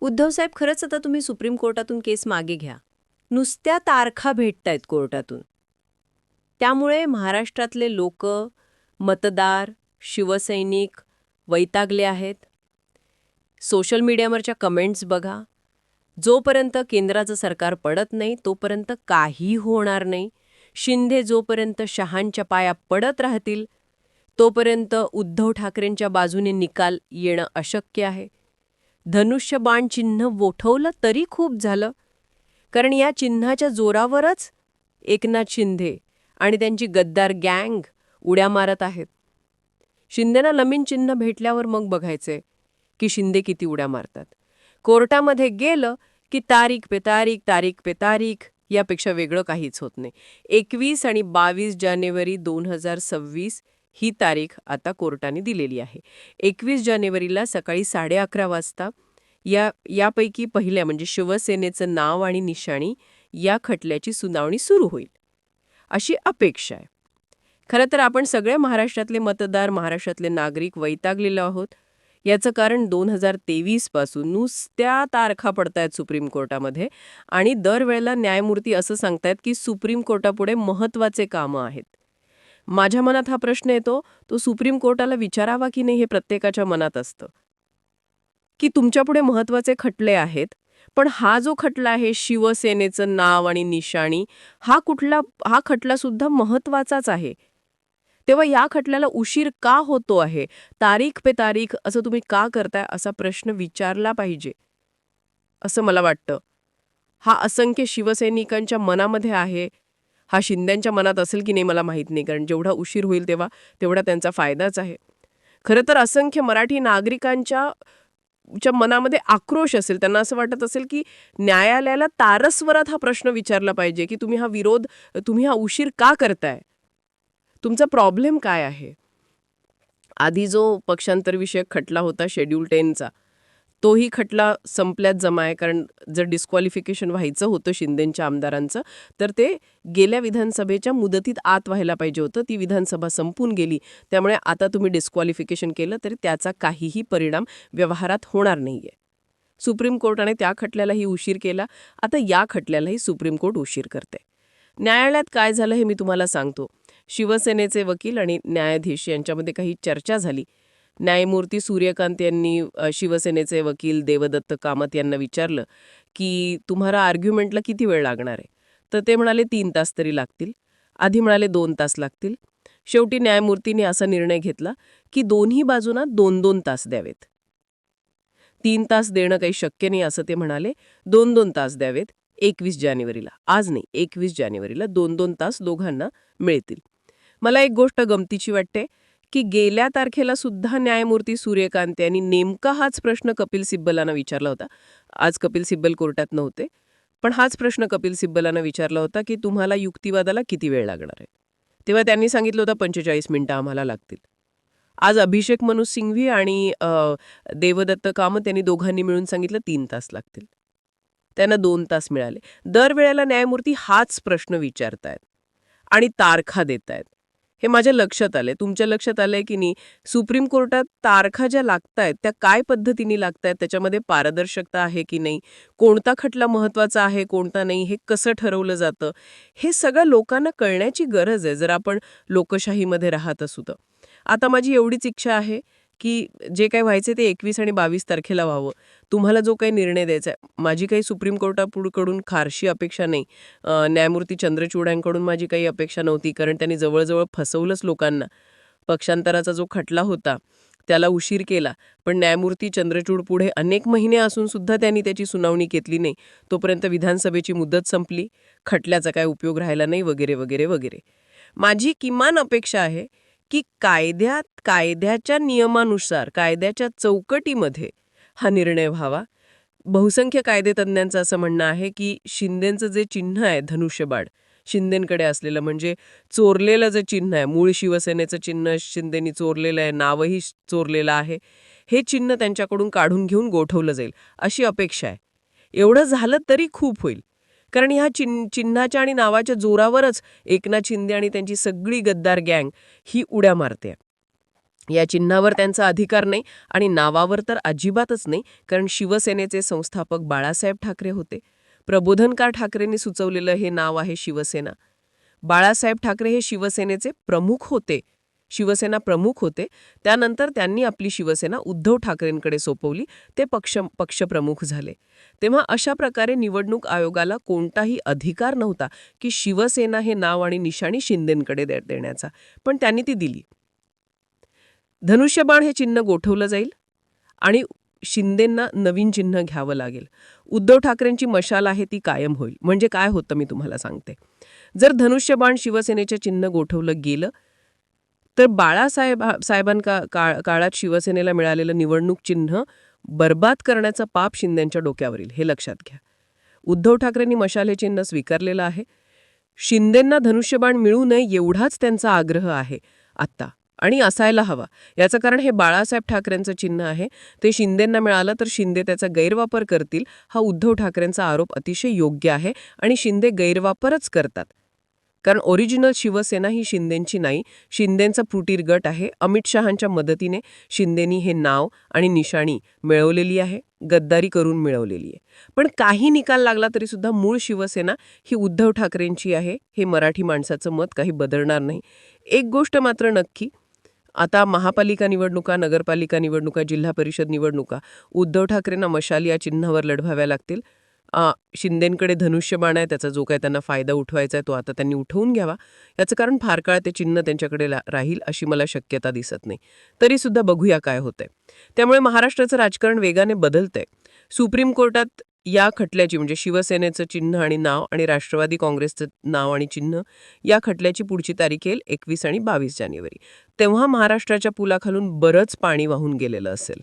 उद्धवसाहेब खरंच आता तुम्ही सुप्रीम कोर्टातून केस मागे घ्या. नुसत्या तारखा भेटतायत कोर्टातून. त्यामुळे महाराष्ट्रातले लोक मतदार शिवसैनिक वैतागले आहेत. सोशल मीडियावरच्या कमेंट्स बघा. जोपर्यंत केंद्राचं सरकार पडत नाही तोपर्यंत काही होणार नाही. शिंदे जोपर्यंत शहांच्या पाया पडत राहतील तोपर्यंत उद्धव ठाकरेंच्या बाजूने निकाल येणं अशक्य आहे. धनुष्यबाण चिन्ह वोठवलं तरी खूप झालं. कारण या चिन्हाच्या जोरावरच एकनाथ शिंदे आणि त्यांची गद्दार गँग उड्या मारत आहेत. शिंदेना नवीन चिन्ह भेटल्यावर मग बघायचे की शिंदे किती उड्या मारतात. कोर्टामध्ये गेलं की तारीख पे तारीख तारीख पे तारीख यापेक्षा वेगळं काहीच होत नाही. एकवीस आणि बावीस जानेवारी दोन हजार सव्वीस ही तारीख आता कोर्टाने दिलेली आहे. एकवीस जानेवारीला सकाळी साडे अकरा वाजता या यापैकी पहिल्या म्हणजे शिवसेनेचं नाव आणि निशाणी या खटल्याची सुनावणी सुरू होईल. अशी अपेक्षा आहे. खरं तर आपण सगळे महाराष्ट्रातले मतदार महाराष्ट्रातले नागरिक वैतागलेलो आहोत. याचं कारण दोन हजार तेवीसपासून नुसत्या तारखा पडतायत सुप्रीम कोर्टामध्ये आणि दरवेळेला न्यायमूर्ती असं सांगतायत की सुप्रीम कोर्टापुढे महत्त्वाचे कामं आहेत. माझ्या मनात हा प्रश्न येतो तो सुप्रीम कोर्टाला विचारावा की नाही हे प्रत्येकाच्या मनात असतं. की तुमच्यापुढे महत्त्वाचे खटले आहेत पण हा जो खटला आहे शिवसेनेचं नाव आणि निशाणी हा कुठला हा खटला सुद्धा महत्वाचाच आहे. तेव्हा या खटल्याला उशीर का होतो आहे? तारीख पे तारीख असं तुम्ही का करताय असा प्रश्न विचारला पाहिजे. असं मला वाटतं. हा असंख्य शिवसैनिकांच्या मनामध्ये आहे हा शिंद्यांच्या मनात असेल की नाही मला माहीत नाही. कारण जेवढा उशीर होईल तेव्हा तेवढा त्यांचा फायदाच आहे. खरं तर असंख्य मराठी नागरिकांच्या च्या मनामध्ये आक्रोश असेल. त्यांना असं वाटत असेल की न्यायालयाला तारस्वरात हा प्रश्न विचारला पाहिजे की तुम्ही हा विरोध तुम्ही हा उशीर का करताय? तुमचा प्रॉब्लेम काय आहे? आधी जो पक्षांतरविषयक खटला होता शेड्यूल टेनचा तोही खटला संपल्यात जमा आहे कारण जर डिस्क्वालिफिकेशन व्हायचं होतं शिंदेंच्या आमदारांचं तर ते गेल्या विधानसभेच्या मुदतीत आत व्हायला पाहिजे होतं. ती विधानसभा संपून गेली. त्यामुळे आता तुम्ही डिस्क्वालिफिकेशन केलं तरी त्याचा काहीही परिणाम व्यवहारात होणार नाहीये. सुप्रीम कोर्टाने त्या खटल्यालाही उशीर केला. आता या खटल्यालाही सुप्रीम कोर्ट उशीर करते. न्यायालयात काय झालं हे मी तुम्हाला सांगतो. शिवसेनेचे वकील आणि न्यायाधीश यांच्यामध्ये काही चर्चा झाली. न्यायमूर्ती सूर्यकांत यांनी शिवसेनेचे वकील देवदत्त कामत यांना विचारलं की तुम्हाला आर्ग्युमेंटला किती वेळ लागणार आहे? तर ते म्हणाले तीन तास तरी लागतील. आधी म्हणाले दोन तास लागतील. शेवटी न्यायमूर्तीने असा निर्णय घेतला की दोन्ही बाजूंना दोन दोन तास द्यावेत. तीन तास देणं काही शक्य नाही असं ते म्हणाले दोन दोन तास द्यावेत एकवीस जानेवारीला. आज नाही एकवीस जानेवारीला दोन दोन तास दोघांना मिळतील. मला एक गोष्ट गमतीची वाटते की गेल्या तारखेला सुद्धा न्यायमूर्ती सूर्यकांत यांनी नेमका हाच प्रश्न कपिल सिब्बलांना विचारला होता. आज कपिल सिब्बल कोर्टात नव्हते पण हाच प्रश्न कपिल सिब्बलांना विचारला होता की तुम्हाला युक्तिवादाला किती वेळ लागणार आहे? तेव्हा त्यांनी सांगितलं होतं पंचेचाळीस मिनिटं आम्हाला लागतील. आज अभिषेक मनु सिंघवी आणि देवदत्त कामत यांनी दोघांनी मिळून सांगितलं तीन तास लागतील. त्यांना दोन तास मिळाले. दरवेळेला न्यायमूर्ती हाच प्रश्न विचारतायत आणि तारखा देत आहेत हे माझ्या लक्षात आलंय. तुमच्या लक्षात आलंय की नाही? सुप्रीम कोर्टात तारखा ज्या लागतायत त्या काय पद्धतीने लागतायत? त्याच्यामध्ये पारदर्शकता आहे की नाही? कोणता खटला महत्त्वाचा आहे कोणता नाही? हे कसं ठरवलं जातं? हे सगळं लोकांना कळण्याची गरज आहे जर आपण लोकशाहीमध्ये राहत असू तर. आता माझी एवढीच इच्छा आहे की जे काही व्हायचे ते एकवीस आणि बावीस तारखेला व्हावं. तुम्हाला जो काही निर्णय द्यायचा आहे माझी काही सुप्रीम कोर्टापुढकडून फारशी अपेक्षा नाही. न्यायमूर्ती चंद्रचूडांकडून माझी काही अपेक्षा नव्हती कारण त्यांनी जवळजवळ फसवलंच लोकांना. पक्षांतराचा जो खटला होता त्याला उशीर केला. पण न्यायमूर्ती चंद्रचूड पुढे अनेक महिने असून सुद्धा त्यांनी त्याची सुनावणी घेतली नाही. तोपर्यंत विधानसभेची मुदत संपली. खटल्याचा काय उपयोग राहिला नाही वगैरे वगैरे वगैरे. माझी किमान अपेक्षा आहे की कायद्यात कायद्याच्या नियमानुसार कायद्याच्या चौकटीमध्ये हा निर्णय व्हावा. बहुसंख्य कायदेतज्ञांचं असं म्हणणं आहे की शिंदेचं जे चिन्ह आहे धनुष्यबाड शिंदेकडे असलेलं म्हणजे चोरलेलं जे चिन्ह आहे मूळ शिवसेनेचं चिन्ह शिंदेनी चोरलेलं आहे नावही चोरलेलं आहे हे चिन्ह त्यांच्याकडून काढून घेऊन गोठवलं जाईल अशी अपेक्षा आहे. एवढं झालं तरी खूप होईल. कारण ह्या चिन्ह चिन्हाच्या आणि नावाच्या जोरावरच एकनाथ शिंदे आणि त्यांची सगळी गद्दार गँग ही उड्या मारते. या चिन्हावर त्यांचा अधिकार नाही आणि नावावर तर अजिबातच नाही कारण शिवसेनेचे संस्थापक बाळासाहेब ठाकरे होते. प्रबोधनकार ठाकरेंनी सुचवलेलं हे नाव आहे शिवसेना. बाळासाहेब ठाकरे हे शिवसेनेचे प्रमुख होते. शिवसेना प्रमुख होते. त्यानंतर त्यांनी आपली शिवसेना उद्धव ठाकरेंकडे सोपवली. ते पक्ष पक्षप्रमुख झाले. तेव्हा अशा प्रकारे निवडणूक आयोगाला कोणताही अधिकार नव्हता की शिवसेना हे नाव आणि निशाणी शिंदेंकडे दे- देण्याचा. पण त्यांनी ती दिली. धनुष्यबाण हे चिन्ह गोठवलं जाईल आणि शिंदेंना नवीन चिन्ह घ्यावं लागेल. उद्धव ठाकरेंची मशाल आहे ती कायम होईल. म्हणजे काय होतं मी तुम्हाला सांगते. जर धनुष्यबाण शिवसेनेचे चिन्ह गोठवलं गेलं तर बाळासाहेब साहेबांका काळ काळात शिवसेनेला मिळालेलं निवडणूक चिन्ह बर्बाद करण्याचं पाप शिंदेंच्या डोक्यावरील हे लक्षात घ्या. उद्धव ठाकरेंनी मशाल हे चिन्ह स्वीकारलेलं आहे. शिंदेंना धनुष्यबाण मिळू नये एवढाच त्यांचा आग्रह आहे. आत्ता आणि असायला हवा. याचं कारण हे बाळासाहेब ठाकरेंचं चिन्ह आहे. ते शिंदेंना मिळालं तर शिंदे त्याचा गैरवापर करतील हा उद्धव ठाकरेंचा आरोप अतिशय योग्य आहे आणि शिंदे गैरवापरच करतात. कारण ओरिजिनल शिवसेना ही शिंदेंची नाही शिंदेंचा फुटीर गट आहे. अमित शहांच्या मदतीने शिंदेनी हे नाव आणि निशाणी मिळवलेली आहे गद्दारी करून मिळवलेली आहे. पण काही निकाल लागला तरी सुद्धा मूळ शिवसेना ही उद्धव ठाकरेंची आहे हे मराठी माणसाचं मत काही बदलणार नाही. एक गोष्ट मात्र नक्की आता महापालिका निवडणुका नगरपालिका निवडणुका जिल्हा परिषद निवडणुका. उद्धव ठाकरेंना मशाल या चिन्हावर लढवाव्या लागतील. शिंदेंकडे धनुष्यबाण आहे त्याचा जो काय त्यांना फायदा उठवायचा आहे तो आता त्यांनी उठवून घ्यावा. याचं कारण फार काळ ते चिन्ह त्यांच्याकडे ला- राहील अशी मला शक्यता दिसत नाही. तरीसुद्धा बघूया काय होतंय. त्यामुळे महाराष्ट्राचं राजकारण वेगाने बदलतंय. सुप्रीम कोर्टात या खटल्याची म्हणजे शिवसेनेचं चिन्ह आणि नाव आणि राष्ट्रवादी काँग्रेसचं नाव आणि चिन्ह या खटल्याची पुढची तारीख येईल एकवीस आणि बावीस जानेवारी. तेव्हा महाराष्ट्राच्या पुलाखालून बरंच पाणी वाहून गेलेलं असेल.